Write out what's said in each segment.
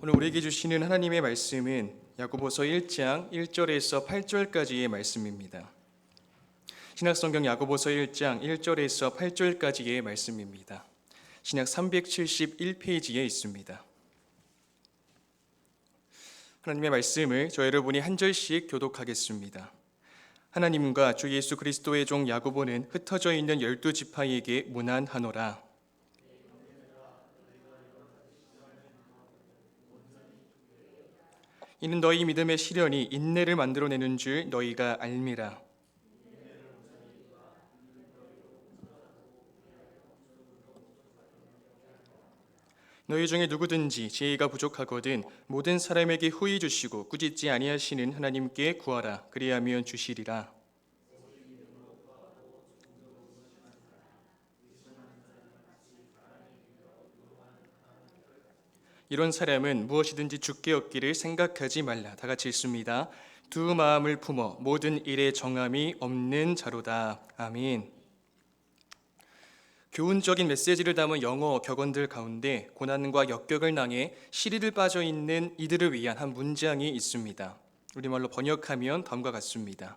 오늘 우리에게 주시는 하나님의 말씀은 야고보서 1장 1절에서 8절까지의 말씀입니다. 신약성경 야고보서 1장 1절에서 8절까지의 말씀입니다. 신약 371페이지에 있습니다. 하나님의 말씀을 저 여러분이 한 절씩 교독하겠습니다. 하나님과 주 예수 그리스도의 종 야고보는 흩어져 있는 열두 지파에게 문안하노라. 이는 너희 믿음의 시련이 인내를 만들어내는 줄 너희가 알미라. 너희 중에 누구든지 지혜가 부족하거든 모든 사람에게 후히 주시고 꾸짖지 아니하시는 하나님께 구하라 그리하면 주시리라. 이런 사람은 무엇이든지 죽게 얻기를 생각하지 말라. 다 같이 읽습니다. 두 마음을 품어 모든 일에 정함이 없는 자로다. 아멘. 교훈적인 메시지를 담은 영어 격언들 가운데 고난과 역격을 당해 시리를 빠져 있는 이들을 위한 한 문장이 있습니다. 우리말로 번역하면 다음과 같습니다.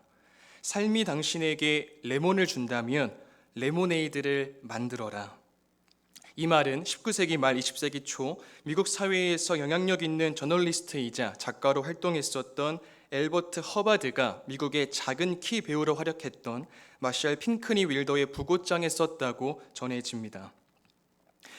삶이 당신에게 레몬을 준다면 레모네이드를 만들어라. 이 말은 19세기 말 20세기 초 미국 사회에서 영향력 있는 저널리스트이자 작가로 활동했었던 엘버트 허바드가 미국의 작은 키 배우로 활약했던 마샬 핑크니 윌더의 부고장에 썼다고 전해집니다.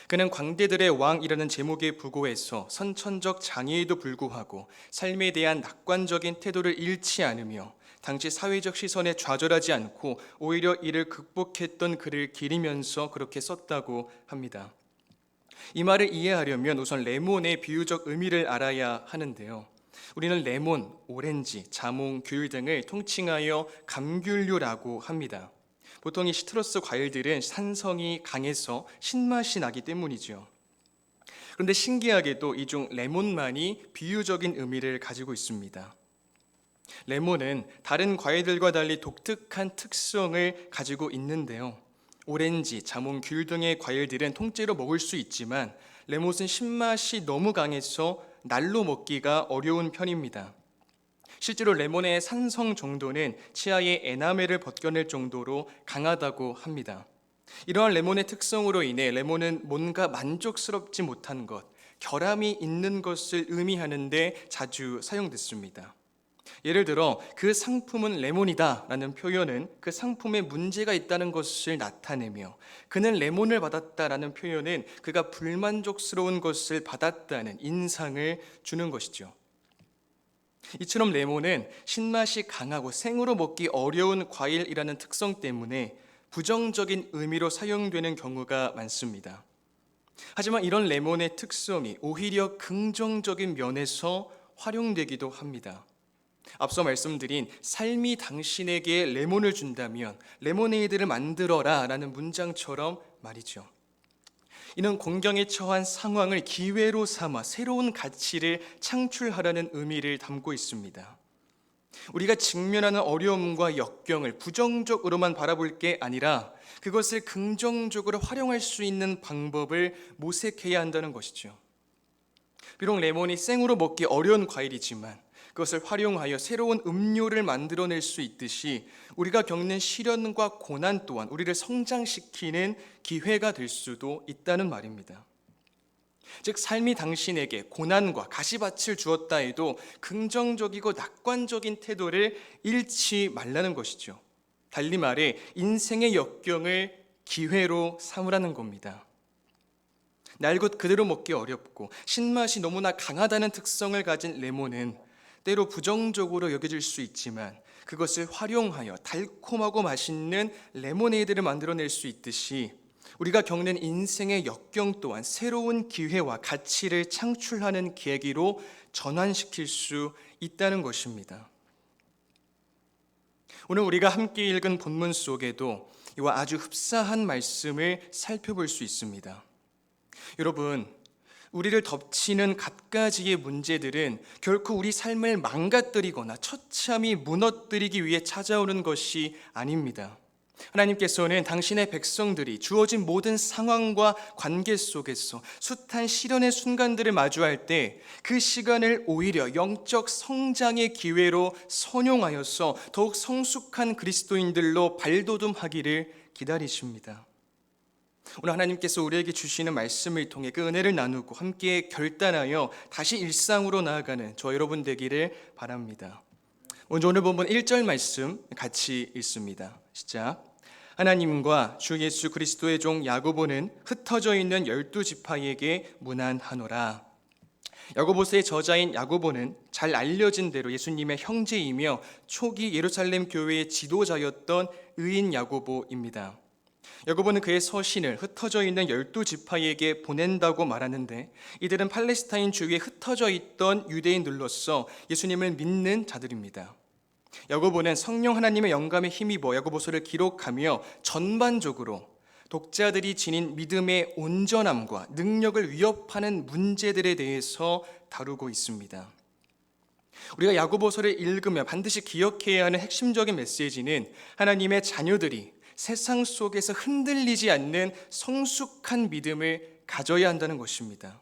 그는 광대들의 왕이라는 제목의 부고에서 선천적 장애에도 불구하고 삶에 대한 낙관적인 태도를 잃지 않으며 당시 사회적 시선에 좌절하지 않고 오히려 이를 극복했던 글을 기리면서 그렇게 썼다고 합니다. 이 말을 이해하려면 우선 레몬의 비유적 의미를 알아야 하는데요. 우리는 레몬, 오렌지, 자몽, 귤 등을 통칭하여 감귤류라고 합니다. 보통 이 시트러스 과일들은 산성이 강해서 신맛이 나기 때문이죠. 그런데 신기하게도 이 중 레몬만이 비유적인 의미를 가지고 있습니다. 레몬은 다른 과일들과 달리 독특한 특성을 가지고 있는데요. 오렌지, 자몽, 귤 등의 과일들은 통째로 먹을 수 있지만 레몬은 신맛이 너무 강해서 날로 먹기가 어려운 편입니다. 실제로 레몬의 산성 정도는 치아의 에나멜을 벗겨낼 정도로 강하다고 합니다. 이러한 레몬의 특성으로 인해 레몬은 뭔가 만족스럽지 못한 것, 결함이 있는 것을 의미하는데 자주 사용됐습니다. 예를 들어 그 상품은 레몬이다라는 표현은 그 상품에 문제가 있다는 것을 나타내며 그는 레몬을 받았다라는 표현은 그가 불만족스러운 것을 받았다는 인상을 주는 것이죠. 이처럼 레몬은 신맛이 강하고 생으로 먹기 어려운 과일이라는 특성 때문에 부정적인 의미로 사용되는 경우가 많습니다. 하지만 이런 레몬의 특성이 오히려 긍정적인 면에서 활용되기도 합니다. 앞서 말씀드린 삶이 당신에게 레몬을 준다면 레모네이드를 만들어라 라는 문장처럼 말이죠. 이는 공경에 처한 상황을 기회로 삼아 새로운 가치를 창출하라는 의미를 담고 있습니다. 우리가 직면하는 어려움과 역경을 부정적으로만 바라볼 게 아니라 그것을 긍정적으로 활용할 수 있는 방법을 모색해야 한다는 것이죠. 비록 레몬이 생으로 먹기 어려운 과일이지만 그것을 활용하여 새로운 음료를 만들어낼 수 있듯이 우리가 겪는 시련과 고난 또한 우리를 성장시키는 기회가 될 수도 있다는 말입니다. 즉 삶이 당신에게 고난과 가시밭을 주었다 해도 긍정적이고 낙관적인 태도를 잃지 말라는 것이죠. 달리 말해 인생의 역경을 기회로 삼으라는 겁니다. 날것 그대로 먹기 어렵고 신맛이 너무나 강하다는 특성을 가진 레몬은 때로 부정적으로 여겨질 수 있지만 그것을 활용하여 달콤하고 맛있는 레모네이드를 만들어낼 수 있듯이 우리가 겪는 인생의 역경 또한 새로운 기회와 가치를 창출하는 계기로 전환시킬 수 있다는 것입니다. 오늘 우리가 함께 읽은 본문 속에도 이와 아주 흡사한 말씀을 살펴볼 수 있습니다. 여러분, 우리를 덮치는 갖가지의 문제들은 결코 우리 삶을 망가뜨리거나 처참히 무너뜨리기 위해 찾아오는 것이 아닙니다. 하나님께서는 당신의 백성들이 주어진 모든 상황과 관계 속에서 숱한 시련의 순간들을 마주할 때 그 시간을 오히려 영적 성장의 기회로 선용하여서 더욱 성숙한 그리스도인들로 발돋움하기를 기다리십니다. 오늘 하나님께서 우리에게 주시는 말씀을 통해 그 은혜를 나누고 함께 결단하여 다시 일상으로 나아가는 저 여러분 되기를 바랍니다. 먼저 오늘 본문 1절 말씀 같이 읽습니다. 시작. 하나님과 주 예수 그리스도의 종 야고보는 흩어져 있는 열두 지파에게 문안하노라. 야고보서의 저자인 야고보는 잘 알려진 대로 예수님의 형제이며 초기 예루살렘 교회의 지도자였던 의인 야고보입니다. 야고보는 그의 서신을 흩어져 있는 열두 지파에게 보낸다고 말하는데 이들은 팔레스타인 주위에 흩어져 있던 유대인들로서 예수님을 믿는 자들입니다. 야고보는 성령 하나님의 영감에 힘입어 야고보서를 기록하며 전반적으로 독자들이 지닌 믿음의 온전함과 능력을 위협하는 문제들에 대해서 다루고 있습니다. 우리가 야고보서를 읽으며 반드시 기억해야 하는 핵심적인 메시지는 하나님의 자녀들이 세상 속에서 흔들리지 않는 성숙한 믿음을 가져야 한다는 것입니다.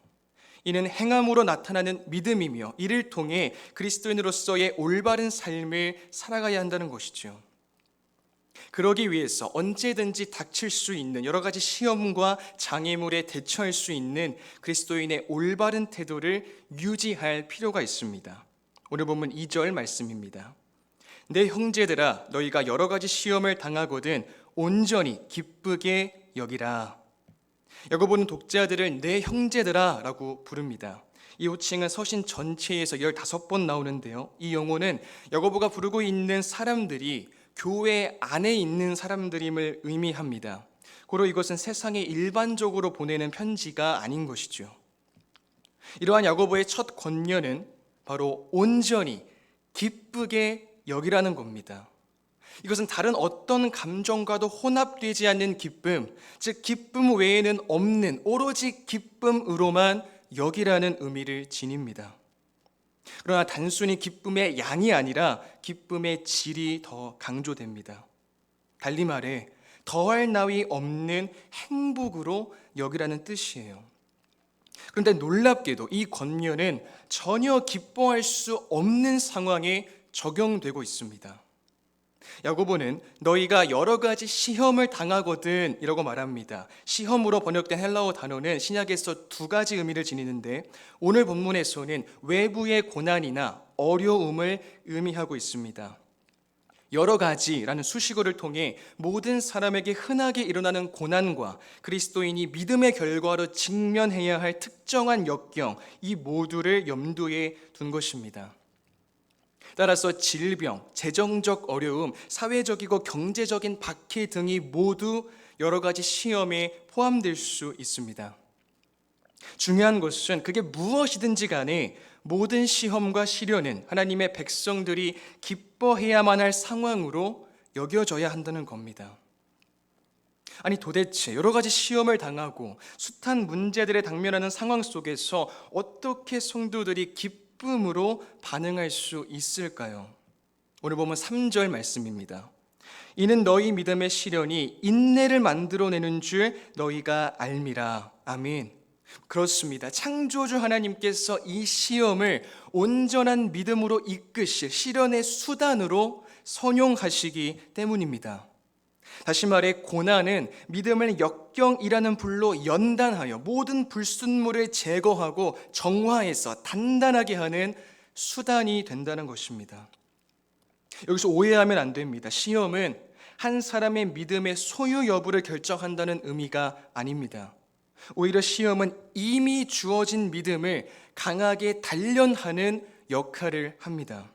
이는 행함으로 나타나는 믿음이며 이를 통해 그리스도인으로서의 올바른 삶을 살아가야 한다는 것이죠. 그러기 위해서 언제든지 닥칠 수 있는 여러 가지 시험과 장애물에 대처할 수 있는 그리스도인의 올바른 태도를 유지할 필요가 있습니다. 오늘 보면 2절 말씀입니다. 내 형제들아 너희가 여러 가지 시험을 당하거든 온전히 기쁘게 여기라. 야고보는 독자들을 내 형제들아라고 부릅니다. 이 호칭은 서신 전체에서 15번 나오는데요. 이 용어는 야고보가 부르고 있는 사람들이 교회 안에 있는 사람들임을 의미합니다. 고로 이것은 세상에 일반적으로 보내는 편지가 아닌 것이죠. 이러한 야고보의 첫 권면은 바로 온전히 기쁘게 여기라는 겁니다. 이것은 다른 어떤 감정과도 혼합되지 않는 기쁨, 즉 기쁨 외에는 없는 오로지 기쁨으로만 여기라는 의미를 지닙니다. 그러나 단순히 기쁨의 양이 아니라 기쁨의 질이 더 강조됩니다. 달리 말해 더할 나위 없는 행복으로 여기라는 뜻이에요. 그런데 놀랍게도 이 권면은 전혀 기뻐할 수 없는 상황에 적용되고 있습니다. 야고보는 너희가 여러 가지 시험을 당하거든 이라고 말합니다. 시험으로 번역된 헬라어 단어는 신약에서 두 가지 의미를 지니는데 오늘 본문에서는 외부의 고난이나 어려움을 의미하고 있습니다. 여러 가지라는 수식어를 통해 모든 사람에게 흔하게 일어나는 고난과 그리스도인이 믿음의 결과로 직면해야 할 특정한 역경 이 모두를 염두에 둔 것입니다. 따라서 질병, 재정적 어려움, 사회적이고 경제적인 박해 등이 모두 여러 가지 시험에 포함될 수 있습니다. 중요한 것은 그게 무엇이든지 간에 모든 시험과 시련은 하나님의 백성들이 기뻐해야만 할 상황으로 여겨져야 한다는 겁니다. 아니 도대체 여러 가지 시험을 당하고 숱한 문제들에 당면하는 상황 속에서 어떻게 성도들이 기 쁨으로 반응할 수 있을까요? 오늘 보면 3절 말씀입니다. 이는 너희 믿음의 시련이 인내를 만들어내는 줄 너희가 알미라. 아멘. 그렇습니다. 창조주 하나님께서 이 시험을 온전한 믿음으로 이끄실 시련의 수단으로 선용하시기 때문입니다. 다시 말해 고난은 믿음을 역경이라는 불로 연단하여 모든 불순물을 제거하고 정화해서 단단하게 하는 수단이 된다는 것입니다. 여기서 오해하면 안 됩니다. 시험은 한 사람의 믿음의 소유 여부를 결정한다는 의미가 아닙니다. 오히려 시험은 이미 주어진 믿음을 강하게 단련하는 역할을 합니다.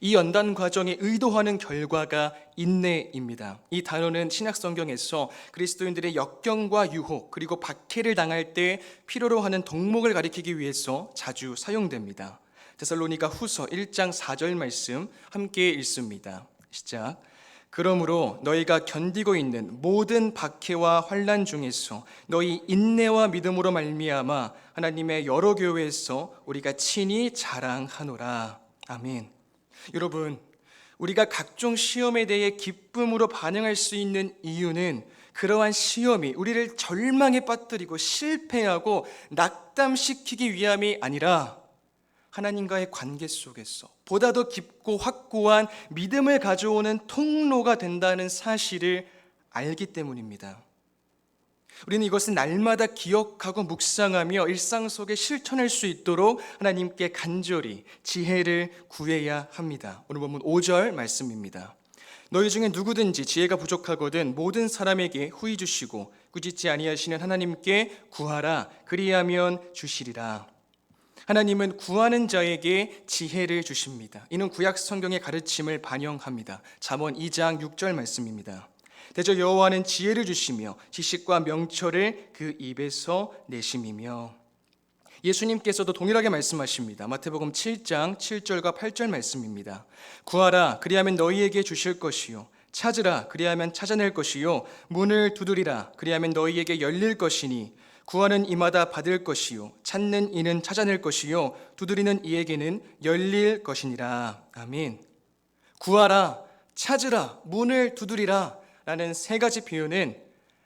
이 연단 과정에 의도하는 결과가 인내입니다. 이 단어는 신약 성경에서 그리스도인들의 역경과 유혹 그리고 박해를 당할 때 필요로 하는 덕목을 가리키기 위해서 자주 사용됩니다. 데살로니가 후서 1장 4절 말씀 함께 읽습니다. 시작. 그러므로 너희가 견디고 있는 모든 박해와 환란 중에서 너희 인내와 믿음으로 말미암아 하나님의 여러 교회에서 우리가 친히 자랑하노라. 아멘. 여러분, 우리가 각종 시험에 대해 기쁨으로 반응할 수 있는 이유는 그러한 시험이 우리를 절망에 빠뜨리고 실패하고 낙담시키기 위함이 아니라 하나님과의 관계 속에서 보다 더 깊고 확고한 믿음을 가져오는 통로가 된다는 사실을 알기 때문입니다. 우리는 이것은 날마다 기억하고 묵상하며 일상 속에 실천할 수 있도록 하나님께 간절히 지혜를 구해야 합니다. 오늘 본문 5절 말씀입니다. 너희 중에 누구든지 지혜가 부족하거든 모든 사람에게 후히 주시고 꾸짖지 아니하시는 하나님께 구하라 그리하면 주시리라. 하나님은 구하는 자에게 지혜를 주십니다. 이는 구약 성경의 가르침을 반영합니다. 잠언 2장 6절 말씀입니다. 대저 여호와는 지혜를 주시며 지식과 명철을 그 입에서 내심이며 예수님께서도 동일하게 말씀하십니다. 마태복음 7장 7절과 8절 말씀입니다. 구하라 그리하면 너희에게 주실 것이요 찾으라 그리하면 찾아낼 것이요 문을 두드리라 그리하면 너희에게 열릴 것이니 구하는 이마다 받을 것이요 찾는 이는 찾아낼 것이요 두드리는 이에게는 열릴 것이니라. 아멘. 구하라 찾으라 문을 두드리라 라는 세 가지 표현은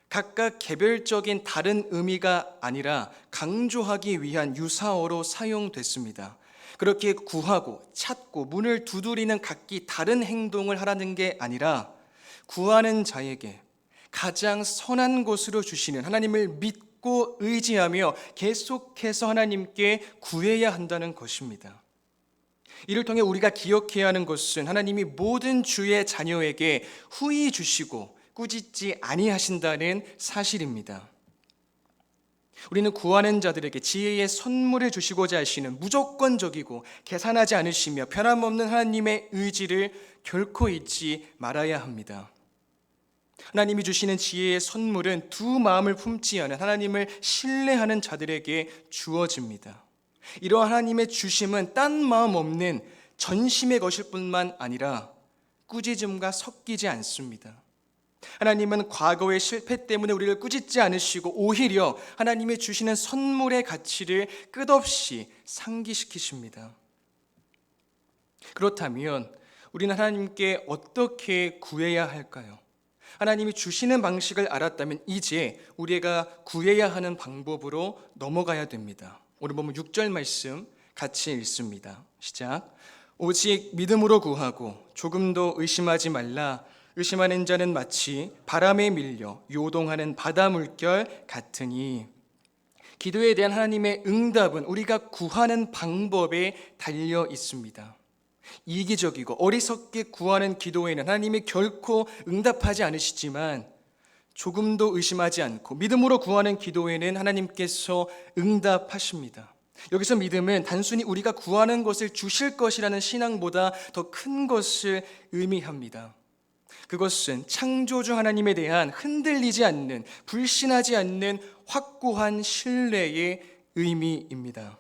각각 개별적인 다른 의미가 아니라 강조하기 위한 유사어로 사용됐습니다. 그렇게 구하고 찾고 문을 두드리는 각기 다른 행동을 하라는 게 아니라 구하는 자에게 가장 선한 것으로 주시는 하나님을 믿고 의지하며 계속해서 하나님께 구해야 한다는 것입니다. 이를 통해 우리가 기억해야 하는 것은 하나님이 모든 주의 자녀에게 후히 주시고 꾸짖지 아니하신다는 사실입니다. 우리는 구하는 자들에게 지혜의 선물을 주시고자 하시는 무조건적이고 계산하지 않으시며 변함없는 하나님의 의지를 결코 잊지 말아야 합니다. 하나님이 주시는 지혜의 선물은 두 마음을 품지 않은 하나님을 신뢰하는 자들에게 주어집니다. 이러한 하나님의 주심은 딴 마음 없는 전심의 것일 뿐만 아니라 꾸짖음과 섞이지 않습니다. 하나님은 과거의 실패 때문에 우리를 꾸짖지 않으시고 오히려 하나님이 주시는 선물의 가치를 끝없이 상기시키십니다. 그렇다면 우리는 하나님께 어떻게 구해야 할까요? 하나님이 주시는 방식을 알았다면 이제 우리가 구해야 하는 방법으로 넘어가야 됩니다. 오늘 보면 6절 말씀 같이 읽습니다. 시작. 오직 믿음으로 구하고 조금도 의심하지 말라. 의심하는 자는 마치 바람에 밀려 요동하는 바다 물결 같으니 기도에 대한 하나님의 응답은 우리가 구하는 방법에 달려 있습니다. 이기적이고 어리석게 구하는 기도에는 하나님이 결코 응답하지 않으시지만 조금도 의심하지 않고 믿음으로 구하는 기도에는 하나님께서 응답하십니다. 여기서 믿음은 단순히 우리가 구하는 것을 주실 것이라는 신앙보다 더 큰 것을 의미합니다. 그것은 창조주 하나님에 대한 흔들리지 않는, 불신하지 않는 확고한 신뢰의 의미입니다.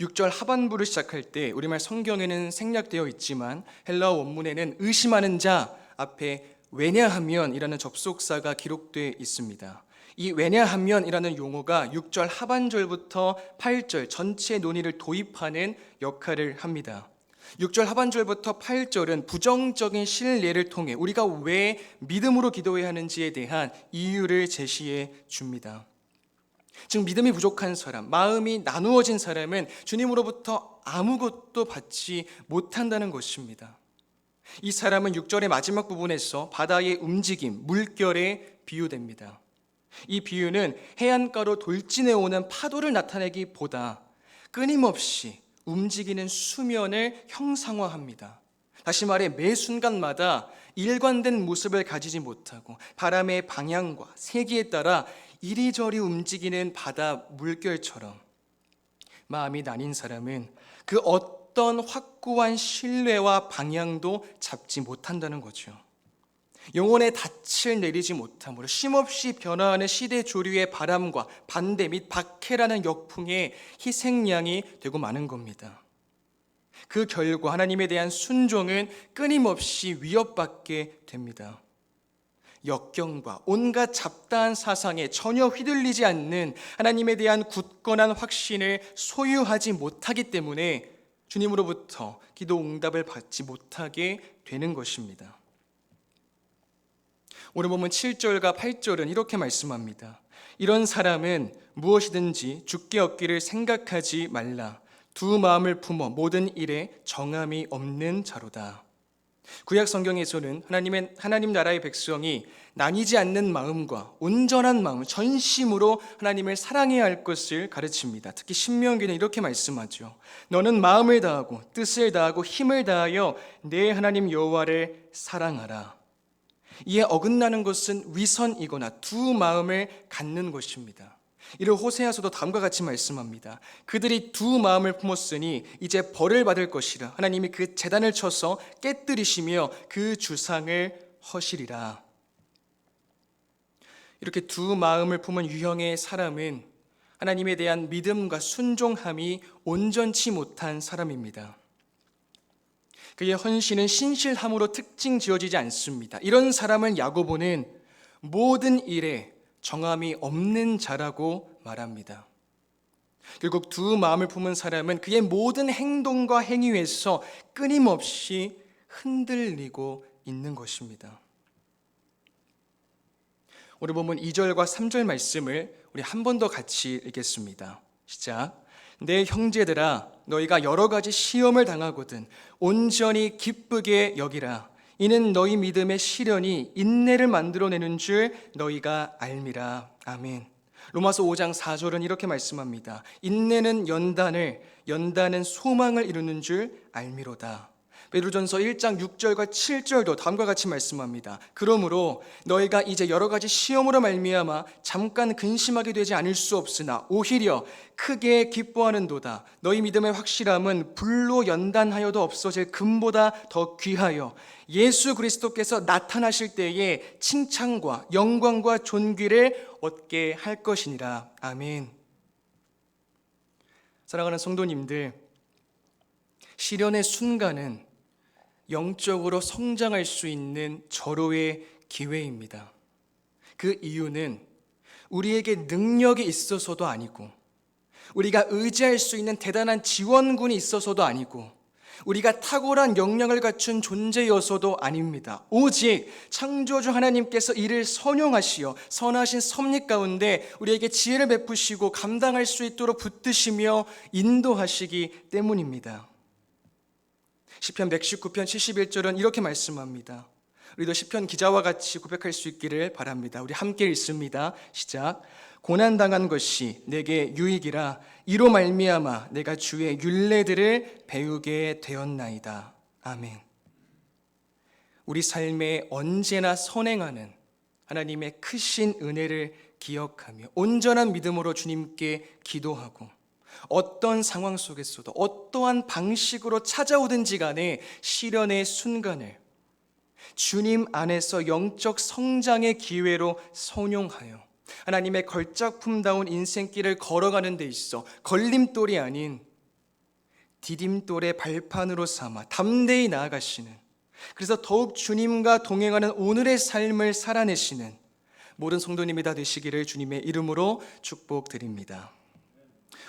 6절 하반부를 시작할 때 우리말 성경에는 생략되어 있지만 헬라어 원문에는 의심하는 자 앞에 왜냐하면이라는 접속사가 기록되어 있습니다. 이 왜냐하면이라는 용어가 6절 하반절부터 8절 전체 논의를 도입하는 역할을 합니다. 6절 하반절부터 8절은 부정적인 신뢰를 통해 우리가 왜 믿음으로 기도해야 하는지에 대한 이유를 제시해 줍니다. 즉 믿음이 부족한 사람, 마음이 나누어진 사람은 주님으로부터 아무것도 받지 못한다는 것입니다. 이 사람은 6절의 마지막 부분에서 바다의 움직임, 물결에 비유됩니다. 이 비유는 해안가로 돌진해 오는 파도를 나타내기보다 끊임없이 움직이는 수면을 형상화합니다. 다시 말해 매 순간마다 일관된 모습을 가지지 못하고 바람의 방향과 세기에 따라 이리저리 움직이는 바다 물결처럼 마음이 나뉜 사람은 그 어떤 확고한 신뢰와 방향도 잡지 못한다는 거죠. 영혼의 닻을 내리지 못함으로 쉼없이 변화하는 시대 조류의 바람과 반대 및 박해라는 역풍의 희생양이 되고 마는 겁니다. 그 결과 하나님에 대한 순종은 끊임없이 위협받게 됩니다. 역경과 온갖 잡다한 사상에 전혀 휘둘리지 않는 하나님에 대한 굳건한 확신을 소유하지 못하기 때문에 주님으로부터 기도 응답을 받지 못하게 되는 것입니다. 오늘 보면 7절과 8절은 이렇게 말씀합니다. 이런 사람은 무엇이든지 죽게 얻기를 생각하지 말라. 두 마음을 품어 모든 일에 정함이 없는 자로다. 구약 성경에서는 하나님의 하나님 나라의 백성이 나뉘지 않는 마음과 온전한 마음, 전심으로 하나님을 사랑해야 할 것을 가르칩니다. 특히 신명기는 이렇게 말씀하죠. 너는 마음을 다하고 뜻을 다하고 힘을 다하여 내 하나님 여호와를 사랑하라. 이에 어긋나는 것은 위선이거나 두 마음을 갖는 것입니다. 이를 호세아서도 다음과 같이 말씀합니다. 그들이 두 마음을 품었으니 이제 벌을 받을 것이라. 하나님이 그 재단을 쳐서 깨뜨리시며 그 주상을 허시리라. 이렇게 두 마음을 품은 유형의 사람은 하나님에 대한 믿음과 순종함이 온전치 못한 사람입니다. 그의 헌신은 신실함으로 특징 지어지지 않습니다. 이런 사람을 야고보는 모든 일에 정함이 없는 자라고 말합니다. 결국 두 마음을 품은 사람은 그의 모든 행동과 행위에서 끊임없이 흔들리고 있는 것입니다. 오늘 보면 2절과 3절 말씀을 우리 한 번 더 같이 읽겠습니다. 시작. 내 형제들아 너희가 여러 가지 시험을 당하거든 온전히 기쁘게 여기라 이는 너희 믿음의 시련이 인내를 만들어내는 줄 너희가 알미라. 아멘. 로마서 5장 4절은 이렇게 말씀합니다. 인내는 연단을 연단은 소망을 이루는 줄 알미로다 베드로전서 1장 6절과 7절도 다음과 같이 말씀합니다. 그러므로 너희가 이제 여러 가지 시험으로 말미암아 잠깐 근심하게 되지 않을 수 없으나 오히려 크게 기뻐하는도다. 너희 믿음의 확실함은 불로 연단하여도 없어질 금보다 더 귀하여 예수 그리스도께서 나타나실 때에 칭찬과 영광과 존귀를 얻게 할 것이니라. 아멘. 사랑하는 성도님들, 시련의 순간은 영적으로 성장할 수 있는 절호의 기회입니다. 그 이유는 우리에게 능력이 있어서도 아니고, 우리가 의지할 수 있는 대단한 지원군이 있어서도 아니고, 우리가 탁월한 역량을 갖춘 존재여서도 아닙니다. 오직 창조주 하나님께서 이를 선용하시어 선하신 섭리 가운데 우리에게 지혜를 베푸시고 감당할 수 있도록 붙드시며 인도하시기 때문입니다. 시편 119편 71절은 이렇게 말씀합니다. 우리도 시편 기자와 같이 고백할 수 있기를 바랍니다. 우리 함께 읽습니다. 시작. 고난 당한 것이 내게 유익이라 이로 말미암아 내가 주의 율례들을 배우게 되었나이다. 아멘. 우리 삶에 언제나 선행하는 하나님의 크신 은혜를 기억하며 온전한 믿음으로 주님께 기도하고 어떤 상황 속에서도 어떠한 방식으로 찾아오든지 간에 시련의 순간을 주님 안에서 영적 성장의 기회로 선용하여 하나님의 걸작품다운 인생길을 걸어가는 데 있어 걸림돌이 아닌 디딤돌의 발판으로 삼아 담대히 나아가시는 그래서 더욱 주님과 동행하는 오늘의 삶을 살아내시는 모든 성도님이 다 되시기를 주님의 이름으로 축복드립니다.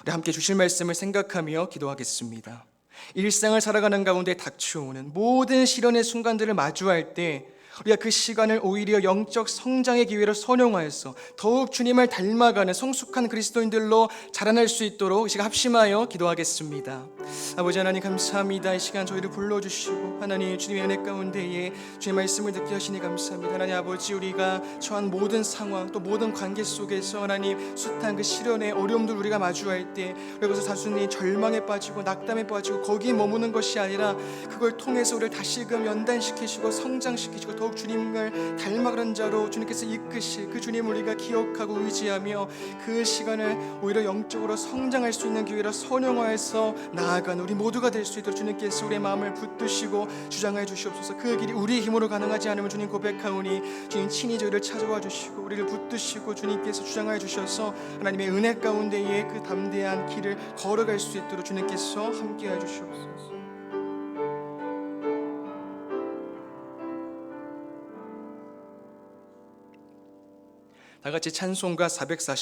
우리 함께 주실 말씀을 생각하며 기도하겠습니다. 일상을 살아가는 가운데 닥쳐오는 모든 시련의 순간들을 마주할 때 우리가 그 시간을 오히려 영적 성장의 기회로 선용하여서 더욱 주님을 닮아가는 성숙한 그리스도인들로 자라날 수 있도록 이 시간 합심하여 기도하겠습니다. 아버지 하나님 감사합니다. 이 시간 저희를 불러주시고 하나님 주님의 은혜 가운데에 주의 말씀을 듣게 하시니 감사합니다. 하나님 아버지 우리가 처한 모든 상황 또 모든 관계 속에서 하나님 숱한 그 시련의 어려움들 우리가 마주할 때 그것을 단순히 절망에 빠지고 낙담에 빠지고 거기에 머무는 것이 아니라 그걸 통해서 우리를 다시금 연단시키시고 성장시키시고 더욱 주님을 닮아가는 자로 주님께서 이끄실 그 주님 우리가 기억하고 의지하며 그 시간을 오히려 영적으로 성장할 수 있는 기회로 선용화해서 나아가는 우리 모두가 될 수 있도록 주님께서 우리의 마음을 붙드시고 주장해 주시옵소서. 그 길이 우리 힘으로 가능하지 않으면 주님 고백하오니 주님 친히 저희를 찾아와 주시고 우리를 붙드시고 주님께서 주장하여 주셔서 하나님의 은혜 가운데에 그 담대한 길을 걸어갈 수 있도록 주님께서 함께해 주시옵소서 다 같이 찬송가 440